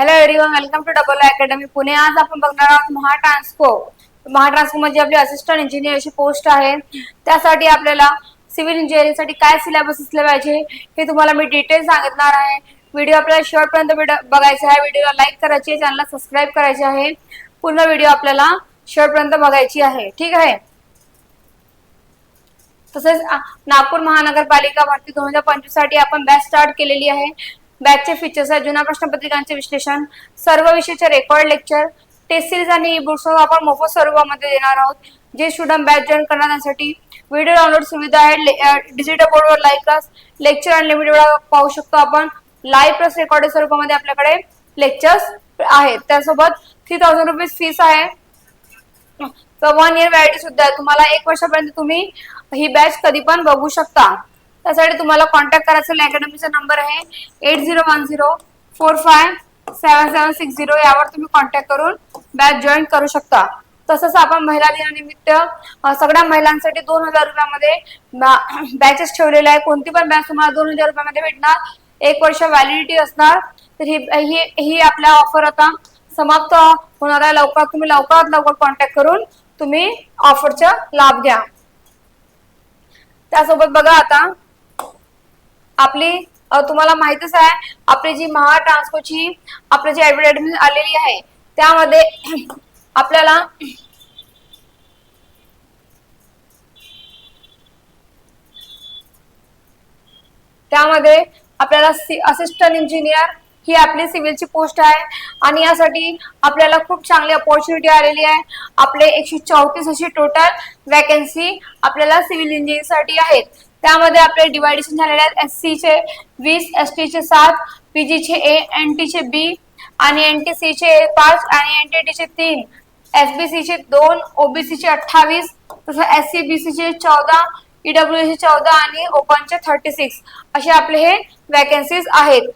Hello everyone welcome to double academy Pune आज आपण बघणार आहोत महाट्रान्सको. महाट्रान्सको मध्ये आपली असिस्टंट इंजिनियर अशी पोस्ट आहे. त्यासाठी आपल्याला सिव्हिल इंजिनिअरिंगसाठी काय सिलेबस असले पाहिजे हे तुम्हाला मी डिटेल सांगितणार आहे. व्हिडिओ आपल्याला शेवटपर्यंत बघायचा आहे. व्हिडिओला लाईक करायची आहे चॅनलला सबस्क्राईब करायचे आहे. पूर्ण व्हिडिओ आपल्याला शेवटपर्यंत बघायची आहे. ठीक आहे? तसेच नागपूर महानगरपालिका भरती दोन हजार पंचवीससाठी आपण बॅच स्टार्ट केलेली आहे. बॅचचे फीचर्स आहेत जुन्या प्रश्नपत्रिकांचे विश्लेषण सर्व विषयाचे रेकॉर्ड लेक्चर टेस्ट सिरीज आणि ई बुक्स आपण मोफत स्वरूपामध्ये देणार आहोत. जे स्टुडंट बॅच जॉईन करणार त्यांसाठी व्हिडिओ डाउनलोड सुविधा आहे. डिजिटल बोर्डवर लाईव्ह क्लास लेक्चर अनलिमिटेड पाहू शकतो आपण. लाईव्ह प्लस रेकॉर्डेड स्वरूपामध्ये आपल्याकडे लेक्चर्स आहेत. त्यासोबत थ्री थाउजंड रुपीज फीस आहे. वन इयर व्हॅलिटी सुद्धा आहे. तुम्हाला एक वर्षापर्यंत तुम्ही ही बॅच कधी पण बघू शकता. त्यासाठी तुम्हाला कॉन्टॅक्ट करायचा अकॅडमीचा नंबर आहे eight zero one zero four five seven seven six zero यावर तुम्ही कॉन्टॅक्ट करून बॅच जॉईन करू शकता. तसंच आपण महिला दिनानिमित्त सगळ्या महिलांसाठी दोन हजार रुपयामध्ये बॅचेस ठेवलेले आहे कोणती पण बॅच तुम्हाला दोन हजार रुपयामध्ये भेटणार. एक वर्ष व्हॅलिडिटी असणार. तर ही ही ही आपल्या ऑफर आता समाप्त होणार आहे. लवकर तुम्ही लवकरात लवकर कॉन्टॅक्ट करून तुम्ही ऑफरचा लाभ घ्या. त्यासोबत बघा आता आपली तुम्हाला माहितच आहे आपली जी महा ट्रान्सकोची आपली जी ऍडव्हर्टाइजमेंट आलेली आहे त्यामध्ये आपल्याला त्यामध्ये आपल्याला असिस्टंट इंजिनियर ही आपली सिव्हिलची पोस्ट आहे. आणि यासाठी आपल्याला खूप चांगली अपॉर्च्युनिटी आलेली आहे. आपले एकशे चौतीस अशी टोटल वॅकन्सी आपल्याला सिव्हिल इंजिनिअरिंगसाठी आहेत. त्यामध्ये आपले डिवायडेशन झालेले आहेत. एस सीचे वीस एस टी चे सात पीजीचे ए एन टीचे बी आणि एन टी सी चे पाच आणि एन टी टी चे तीन. एस बी दोन ओबीसी चे अठ्ठावीस तसं एस सी बी सी चे चौदा ईडब्ल्यू चे चौदा आणि ओपनचे थर्टी सिक्स असे आपले हे वॅकन्सीज आहेत.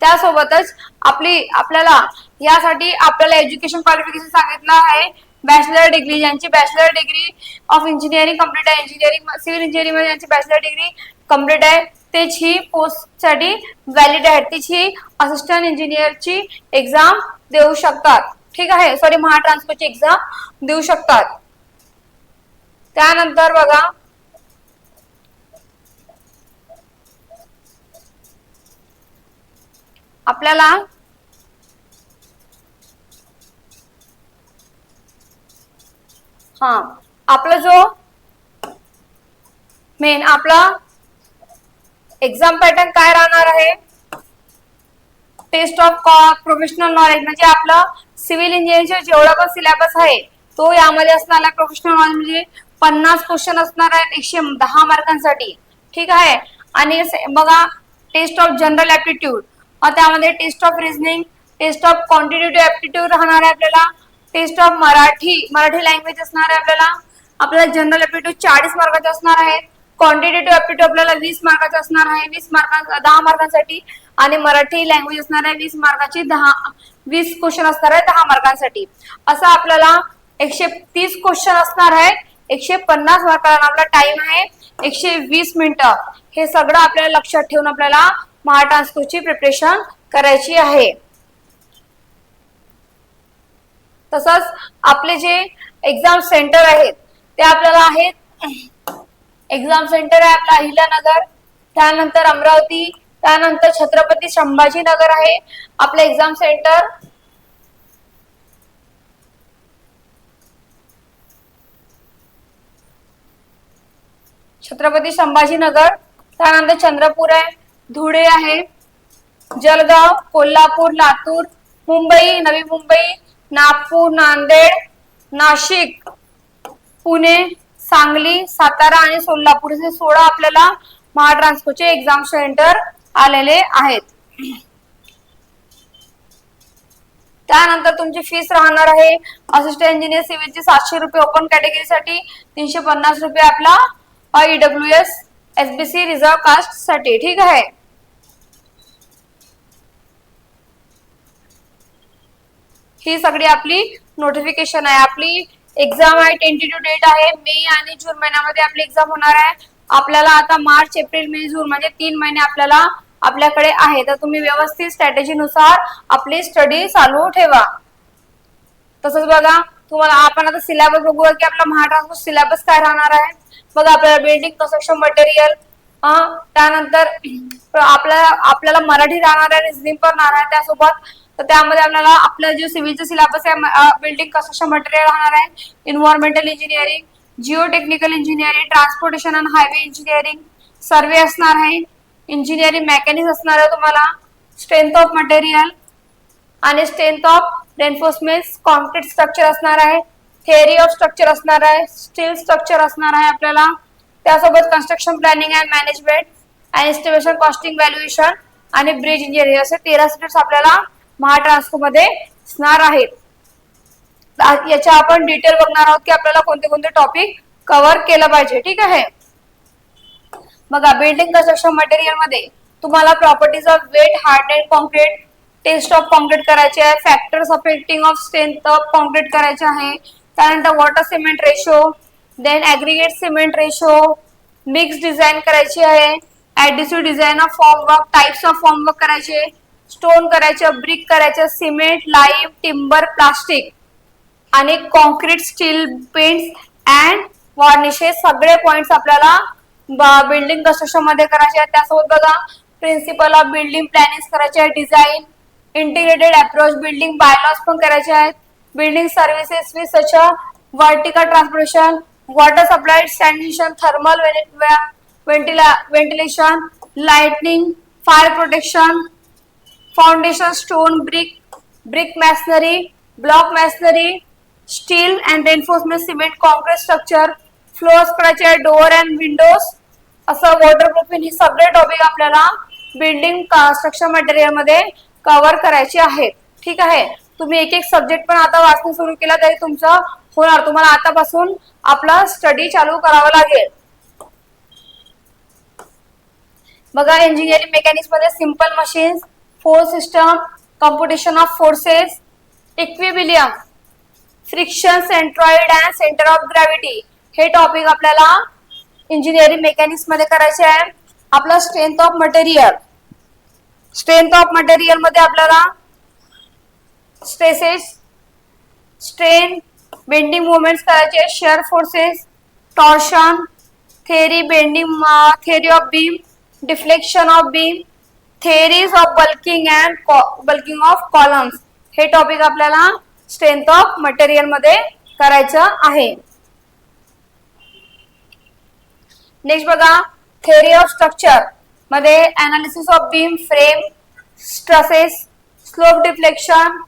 त्यासोबतच आपली आपल्याला यासाठी आपल्याला एज्युकेशन क्वालिफिकेशन सांगितलं आहे. बॅचलर डिग्री ज्यांची bachelor degree of engineering complete आहे. इंजिनिअरिंग सिव्हिल इंजिनिअरिंगमध्ये ज्यांची बॅचलर डिग्री कंप्लीट आहे त्याची ही पोस्टसाठी व्हॅलिड आहे तिची असिस्टंट इंजिनियरची एक्झाम देऊ शकतात. ठीक आहे? सॉरी महाट्रान्सपोर्टची एक्झाम देऊ शकतात. त्यानंतर बघा. आपल्याला हा. आपला जो मेन आपला एक्झाम पॅटर्न काय राहणार आहे? टेस्ट ऑफ प्रोफेशनल नॉलेज म्हणजे आपलं सिव्हिल इंजिनिअरिंगचे जेवढा पण सिलेबस आहे तो यामध्ये असणार आहे प्रोफेशनल नॉलेज म्हणजे पन्नास क्वेश्चन असणार आहेत एकशे दहा मार्कांसाठी. ठीक आहे? आणि बघा टेस्ट ऑफ जनरल ऍप्टिट्यूड त्यामध्ये test of reasoning test of quantitative aptitude राहणार आहे आपल्याला. Test of Marathi Marathi language असणार आहे आपल्याला. आपल्याला जनरल ऍप्टिट्यूड चाळीस मार्काचे असणार आहे. क्वांटिटेटिव्ह ऍप्टिट्यूड आपल्याला वीस मार्काचे असणार आहे. वीस मार्का दहा मार्कांसाठी आणि मराठी लँग्वेज असणार आहे वीस मार्काची दहा वीस क्वेश्चन असणार आहे दहा मार्कांसाठी असं आपल्याला एकशे तीस क्वेश्चन असणार आहे एकशे पन्नास मार्काला आपला टाइम आहे. एकशे वीस मिनिटं. हे सगळं आपल्याला लक्षात ठेवून आपल्याला महाट्रान्सकोची प्रिपरेशन करायची आहे. तसंच आपले जे एक्झाम सेंटर आहेत ते आपल्याला आहेत. एक्झाम सेंटर आहे आपला अहिल्यानगर त्यानंतर अमरावती त्यानंतर छत्रपती संभाजीनगर आहे आपलं एक्झाम सेंटर छत्रपती संभाजीनगर त्यानंतर चंद्रपूर आहे धुळे आहे जळगाव कोल्हापूर लातूर मुंबई नवी मुंबई नागपूर नांदेड नाशिक पुणे सांगली सातारा आणि सोलापूर असे सोळा आपल्याला महाट्रान्सकोचे एक्झाम सेंटर आलेले आहेत. त्यानंतर तुमची फीस राहणार आहे. असिस्टंट इंजिनियर सिव्हिलची सातशे रुपये ओपन कॅटेगरीसाठी तीनशे पन्नास रुपये आपला E W S SBC reserve कास्टसाठी ठीक आहे? ही सगळी आपली नोटिफिकेशन आहे. आपली एक्झाम आहे टेंटेटिव्ह डेट आहे. मे आणि जून महिन्यामध्ये आपली एक्झाम होणार आहे. आपल्याला आता मार्च एप्रिल मे जून म्हणजे तीन महिने आपल्याला आपल्याकडे आहे. तर तुम्ही व्यवस्थित स्ट्रॅटेजीनुसार आपली स्टडी चालू ठेवा. तसंच बघा तुम्हाला आपण आता सिलेबस बघूया की आपला महाराष्ट्र सिलेबस काय राहणार आहे. बघा आपल्याला बिल्डिंग कन्स्ट्रक्शन मटेरियल त्यानंतर आपल्याला आपल्याला मराठी राहणार आहे रिझनिंग पण राहणार आहे. त्यासोबत तर त्यामध्ये आपल्याला आपलं जे सिव्हिलचं सिलेबस आहे बिल्डिंग कन्स्ट्रक्शन मटेरियल राहणार आहे environmental engineering geo technical engineering transportation and highway engineering survey असणार आहे इंजिनिअरिंग मेकॅनिक्स असणार आहे तुम्हाला स्ट्रेंथ ऑफ मटेरियल आणि strength of reinforcement concrete structure असणार आहे थेअरी ऑफ स्ट्रक्चर असणार आहे स्टील स्ट्रक्चर असणार आहे आपल्याला त्यासोबत construction planning and management and estimation costing valuation आणि ब्रिज इंजिनिअरिंग असे तेरा सब्जेक्ट आपल्याला महाट्रान्सको मध्ये असणार आहेत याच्या आपण डिटेल बघणार आहोत की आपल्याला कोणते कोणते टॉपिक कव्हर केलं पाहिजे. ठीक आहे? बघा बिल्डिंग कन्स्ट्रक्शन मटेरियलमध्ये तुम्हाला properties of wet hard and concrete test of concrete करायचे आहे. Factors affecting of strength of concrete करायचे आहे. त्यानंतर water cement ratio then aggregate cement ratio mix design करायची आहे. Adhesive design of form work types of form work करायचे. Stone करायचे brick करायचं सिमेंट लाईम टिंबर प्लास्टिक आणि concrete steel paints and varnishes सगळे पॉइंट्स आपल्याला बिल्डिंग कन्स्ट्रक्शनमध्ये करायचे आहेत. त्यासोबत बघा प्रिन्सिपल ऑफ बिल्डिंग प्लॅनिंग करायचे आहे design integrated approach building bylaws पण करायचे आहेत. Building services with such vertical transportation water supply sanitation thermal वेंटिला ventilation lightning fire protection foundation stone brick brick masonry block masonry steel and reinforcement cement concrete structure floors करायचे door and windows असं waterproofing ही सगळे topic आपल्याला building construction मटेरियलमध्ये cover करायचे आहेत ठीक आहे? तुम्ही एक एक सब्जेक्ट पण आता वाचणं सुरू केला तरी तुमचं होणार. तुम्हाला आतापासून आपला स्टडी चालू करावा लागेल. बघा इंजिनिअरिंग मेकॅनिक्समध्ये simple machines force system competition of forces equilibrium friction centroid and centre of gravity हे टॉपिक आपल्याला इंजिनिअरिंग मेकॅनिक्समध्ये करायचे आहे. आपला strength of material strength of मटेरियलमध्ये आपल्याला स्ट्रेसेस स्ट्रेन बेंडिंग मुवमेंट्स करायचे. Shear forces torsion theory bending theory of beam deflection of beam theories of buckling and buckling of columns हे टॉपिक आपल्याला स्ट्रेंथ ऑफ मटेरियलमध्ये करायचं आहे. नेक्स्ट बघा theory of स्ट्रक्चरमध्ये analysis of beam frame trusses slope deflection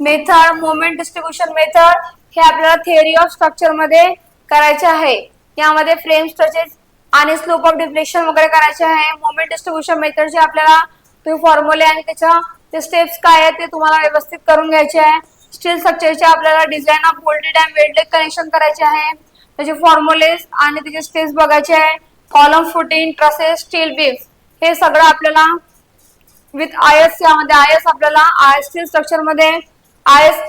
method moment distribution method हे आपल्याला theory of स्ट्रक्चरमध्ये करायचे आहे. यामध्ये फ्रेम स्ट्रचेस आणि स्लोप ऑफ डिफ्लेक्शन वगैरे करायचे आहे. मोमेंट डिस्ट्रीब्युशन मेथडचे आपल्याला तुम्ही फॉर्म्युले आणि त्याच्या ते स्टेप्स काय आहेत ते तुम्हाला व्यवस्थित करून घ्यायचे आहे. स्टील स्ट्रक्चरचे आपल्याला design of bolted and welded connection करायचे आहे. त्याचे फॉर्म्युलेस आणि त्याचे स्टेप्स बघायचे आहे. Column footing trusses steel beams हे सगळं आपल्याला विथ आय एस यामध्ये आय एस आपल्याला आय एस स्टील स्ट्रक्चरमध्ये I S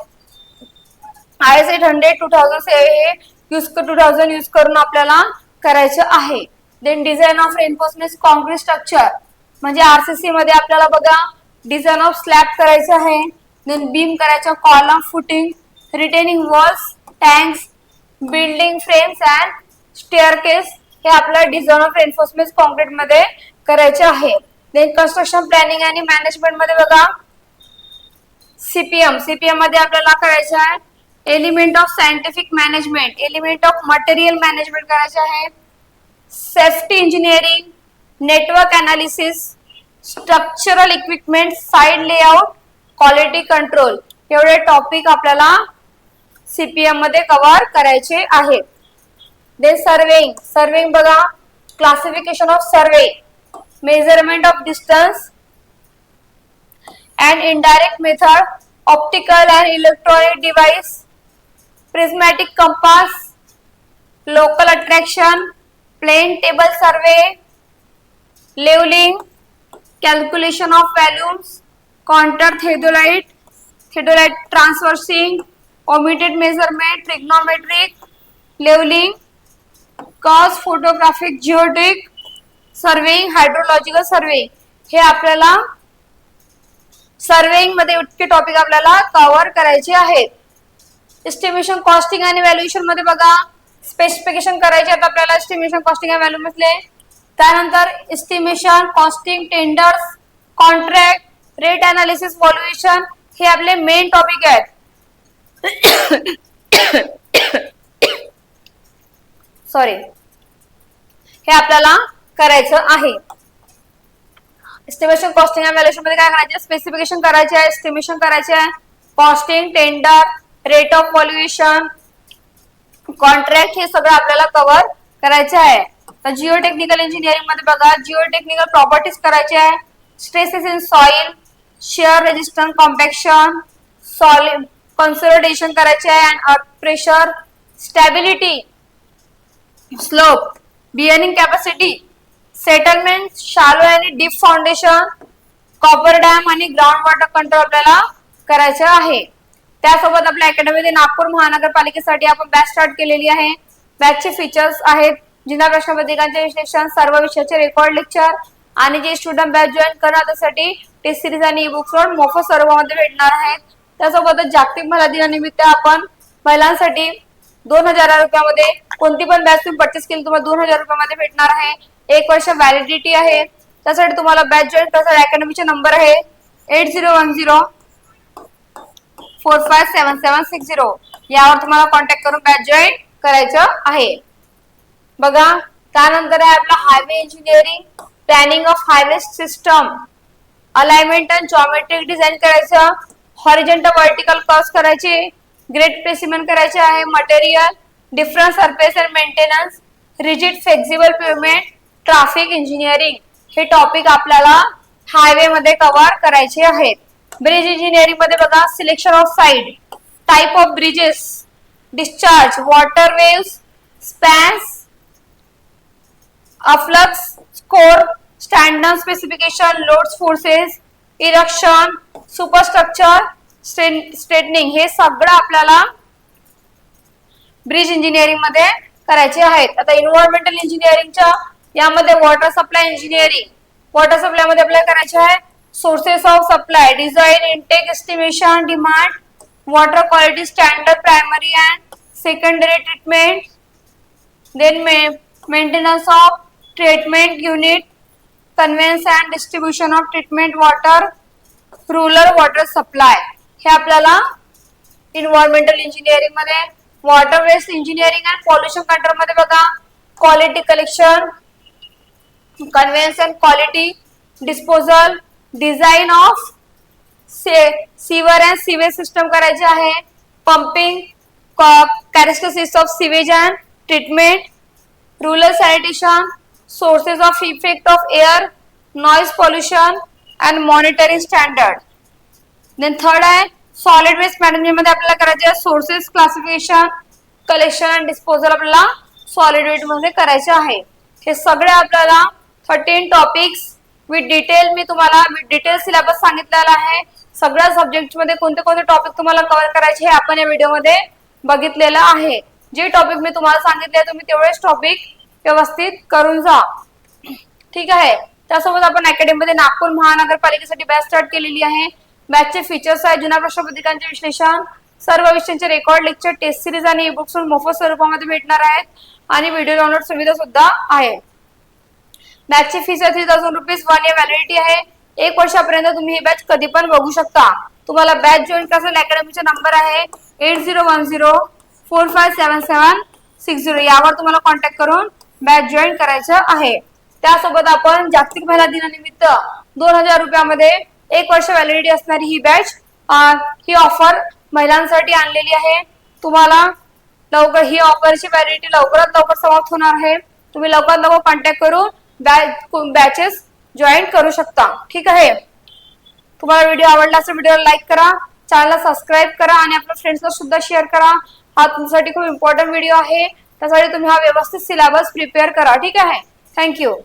I S eight hundred two thousand हे यूज टू थाउजंड यूज करून आपल्याला करायचं आहे. Then design of reinforcement concrete structure म्हणजे आरसीसी मध्ये आपल्याला बघा डिझाईन ऑफ स्लॅब करायचं आहे. देन बीम करायचं column footing retaining walls tanks building frames and staircase हे आपल्याला डिझाईन ऑफ एन्फोर्समेंट कॉन्क्रीटमध्ये करायचे आहे. देन कन्स्ट्रक्शन प्लॅनिंग आणि मॅनेजमेंटमध्ये बघा सीपीएम सीपीएममध्ये आपल्याला करायचं आहे element of scientific management element of material management करायचे आहे. Safety engineering network analysis structural equipment file layout quality control एवढे टॉपिक आपल्याला सीपीएममध्ये कव्हर करायचे आहे देन सर्वेइंग सर्वेइंग बघा. Classification of survey measurement of distance and indirect method optical and electronic device prismatic compass local attraction plane table survey levelling calculation of volumes contour theodolite theodolite traversing omitted measurement trigonometric levelling cause photographic geodetic surveying hydrological survey हे आपल्याला सर्वेइंगमध्ये इतके topic आपल्याला cover करायचे आहेत. Estimation costing आणि व्हॅल्युएशनमध्ये बघा. Specification करायचे आता आपल्याला एस्टिमेशन कॉस्टिंग व्हॅल्यू म्हटले त्यानंतर estimation costing tenders contract rate analysis valuation हे आपले मेन टॉपिक आहेत. सॉरी हे आपल्याला करायचं आहे. एस्टिमेशन कॉस्टिंग आणि व्हॅल्युएशनमध्ये काय करायचे? स्पेसिफिकेशन करायचे आहे एस्टिमेशन करायचे आहे. Costing tender rate of valuation contract हे सगळं आपल्याला कव्हर करायचं आहे. तर जिओ टेक्निकल इंजिनिअरिंगमध्ये बघा जिओ टेक्निकल प्रॉपर्टीज करायचे आहे. Stresses in soil shear resistance compaction solid consolidation करायचे आहे and earth pressure stability slope bearing capacity settlement shallow आणि डीप फाउंडेशन कॉपर डॅम आणि ग्राउंड वॉटर कंट्रोल आपल्याला करायचं आहे. त्यासोबत आपल्या अकॅडमीने नागपूर महानगरपालिकेसाठी आपण बॅच स्टार्ट केलेली आहे. बॅचचे फीचर्स आहेत. जिल्हा प्रश्नपत्रिकांचे विश्लेषण सर्व विषयाचे रेकॉर्ड लेक्चर आणि जे स्टुडंट बॅच जॉईन करणार त्यासाठी टेस्ट सिरीज आणि ई बुक्स मोफत स्वरूपामध्ये भेटणार आहेत. त्यासोबतच जागतिक महिला दिनानिमित्त आपण महिलांसाठी दोन हजार रुपयामध्ये कोणती पण बॅच तुम्ही परचेस केली तुम्हाला दोन हजार रुपयामध्ये भेटणार आहे. एक वर्ष व्हॅलिडिटी आहे. त्यासाठी तुम्हाला बॅच जॉईन करण्यासाठी अकॅडमीचे नंबर आहे. Eight zero one zero four five seven seven six zero यावर तुम्हाला कॉन्टॅक्ट करून बॅच जॉईन करायचं आहे. बघा त्यानंतर आहे आपलं highway engineering planning of highway system alignment and geometric design करायचं हॉरिजेंटल वर्टिकल क्रॉस करायचे ग्रेट प्लेसिमेंट करायचे आहे material different surface and maintenance rigid flexible pavement traffic engineering हे टॉपिक आपल्याला हायवे मध्ये कव्हर करायचे आहेत. ब्रिज इंजिनिअरिंगमध्ये बघा selection of site type of bridges discharge water waves spans afflux scour standard specification loads forces erection superstructure straightening हे सगळं आपल्याला ब्रिज इंजिनिअरिंगमध्ये करायचे आहेत. आता इन्व्हायरमेंटल इंजिनिअरिंगच्या यामध्ये वॉटर सप्लाय इंजिनिअरिंग वॉटर सप्लायमध्ये आपल्याला करायचे आहे sources of supply design intake estimation demand water quality standard primary and secondary treatment then maintenance of treatment unit conveyance and distribution of treatment water rural water supply हे आपल्याला environmental इंजिनिअरिंगमध्ये water waste engineering and pollution कंट्रोलमध्ये बघा. Quality collection conveyance and quality disposal design of sewer and sewage system करायचे आहे. Pumping characteristics of sewage and treatment rural sanitation sources of effect of air noise pollution and monitoring standard. Then third आहे solid waste मॅनेजमेंटमध्ये आपल्याला करायचे आहे sources classification collection and disposal आपल्याला solid वेस्टमध्ये करायचे आहे. हे सगळे आपल्याला थर्टीन टॉपिक्स विथ डिटेल मी तुम्हाला विथ डिटेल सिलेबस सांगितलेला आहे. सगळ्या सब्जेक्टमध्ये कोणते कोणते टॉपिक तुम्हाला कव्हर करायचे हे आपण या व्हिडिओमध्ये बघितलेलं आहे. जे टॉपिक मी तुम्हाला सांगितले तुम्ही तेवढेच टॉपिक व्यवस्थित करून जा. ठीक आहे? त्यासोबत आपण अकॅडमीमध्ये नागपूर महानगरपालिकेसाठी बॅच स्टार्ट केलेली आहे. बॅचचे फीचर्स आहे जुन्या प्रश्नपत्रिकांचे विश्लेषण सर्व विषयांचे रेकॉर्ड लेक्चर टेस्ट सिरीज आणि ई बुक्स मोफत स्वरूपामध्ये भेटणार आहेत. आणि व्हिडिओ डाउनलोड सुविधा सुद्धा आहे. बॅचची fees three thousand rupees one year validity आहे. एक वर्षापर्यंत तुम्ही ही बॅच कधी पण बघू शकता. तुम्हाला बॅच जॉईन करायचा अकॅडमीचा नंबर आहे eight zero one zero four five seven seven six zero यावर तुम्हाला कॉन्टॅक्ट करून बॅच जॉईन करायचं आहे. त्यासोबत आपण जागतिक महिला दिनानिमित्त दोन हजार रुपयामध्ये एक वर्ष व्हॅलिडिटी असणारी ही बॅच ही ऑफर महिलांसाठी आणलेली आहे. तुम्हाला लवकर ही ऑफरची व्हॅलिडिटी लवकरात लवकर समाप्त होणार आहे. तुम्ही लवकरात लवकर कॉन्टॅक्ट करून बॅचेस जॉईन करू शकता. ठीक आहे? तुम्हाला व्हिडिओ आवडला असेल व्हिडिओला लाईक करा. चॅनलला सबस्क्राईब करा आणि आपल्या फ्रेंड्सला सुद्धा शेअर करा. हा तुमच्यासाठी खूप इम्पॉर्टंट व्हिडिओ आहे. त्यासाठी तुम्ही हा व्यवस्थित सिलेबस प्रिपेअर करा. ठीक आहे? थँक्यू